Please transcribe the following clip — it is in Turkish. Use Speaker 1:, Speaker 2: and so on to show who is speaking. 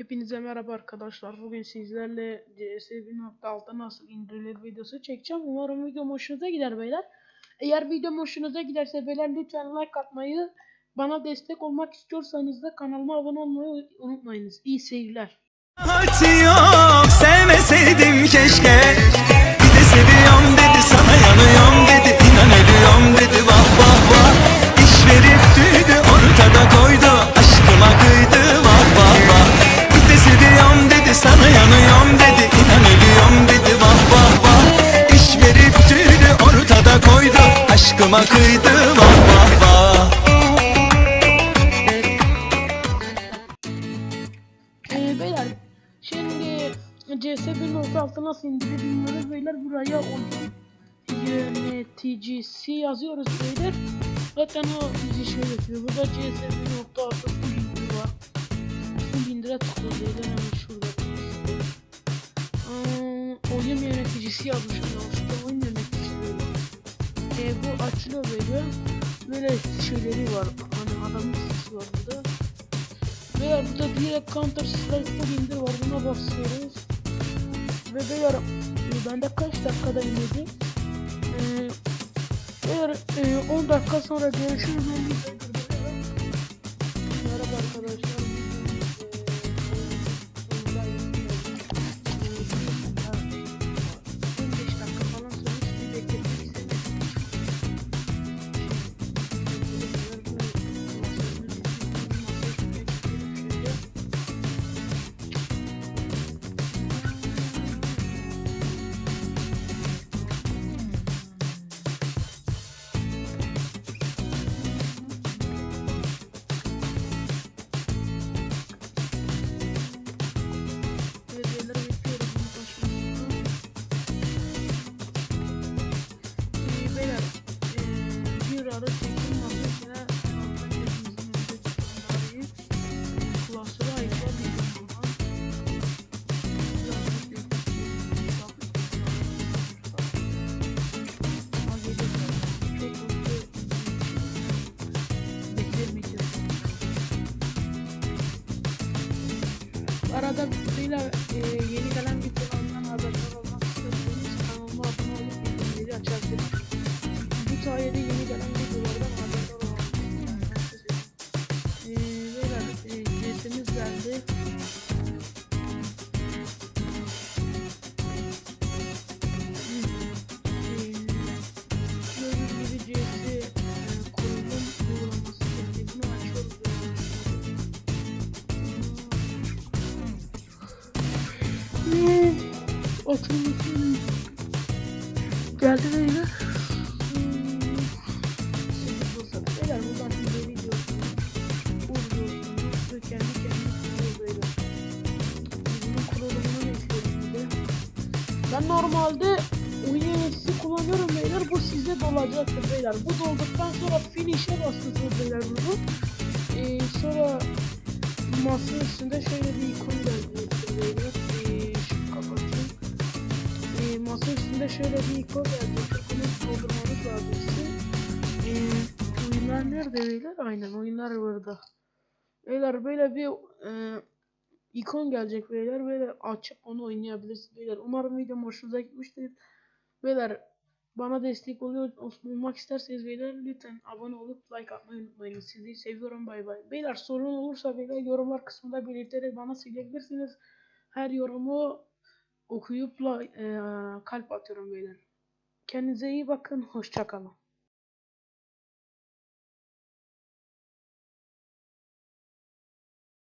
Speaker 1: Hepinize merhaba arkadaşlar. Bugün sizlerle CS 1.6 nasıl indirilir videosu çekeceğim. Umarım videom hoşunuza gider beyler. Eğer videom hoşunuza giderse beyler lütfen like atmayı, bana destek olmak istiyorsanız da kanalıma abone olmayı unutmayınız. İyi seyirler.
Speaker 2: Hati yok sevmeseydim keşke Bir de seviyorum dedi sana yanıyorum dedi inan ölüyorum dedi aşkıma kıydı vah vah vah
Speaker 1: Ee, şimdi CS 1.6 nasıl bilmiyoruz beyler. Buraya oyun yönetici yazıyoruz beyler. Zaten o bizi şey yapıyor. Burada CS 1.6 full indiri var. Full indire tıklıyoruz beyler hemen şurada. Aa, oyun yöneticisi yazmışım yanlışlıkla oyun yöneticisi bu açılıyor böyle. Böyle şeyleri var. Hani adamın sesi var burada. Beyler burada direkt Counter Strike indir var buna basıyoruz. Ve beyler e, bende kaç dakikada inedi? Ee, beyler e, 10 dakika sonra görüşürüz. Arada beyler e, yeni gelen videolarımdan haberdar olmak istiyorsanız kanalıma abone olup bildirimleri açabilirsiniz. Bu sayede yeni gelen videolardan bekliyorum bir de. Ben normalde yöneticisi kullanıyorum beyler. Bu size dolacaktır beyler. Bu dolduktan sonra finish'e bastınız beyler bunu. Ee, sonra masa üstünde şöyle bir ikon gelecektir beyler. Masa üstünde şöyle bir ikon gelecektir. Bunu doldurmanız lazım size. Ee, oyunlar nerede beyler? Aynen oyunlar burada. Beyler böyle bir e, ikon gelecek beyler. Böyle açıp onu oynayabilirsiniz beyler. Umarım videom hoşunuza gitmiştir. Beyler bana destek oluyor olmak isterseniz beyler lütfen abone olup like atmayı unutmayın. Sizi seviyorum bay bay. Beyler sorun olursa beyler yorumlar kısmında belirterek bana söyleyebilirsiniz. Her yorumu okuyup like, e, kalp atıyorum beyler. Kendinize iyi bakın. Hoşçakalın.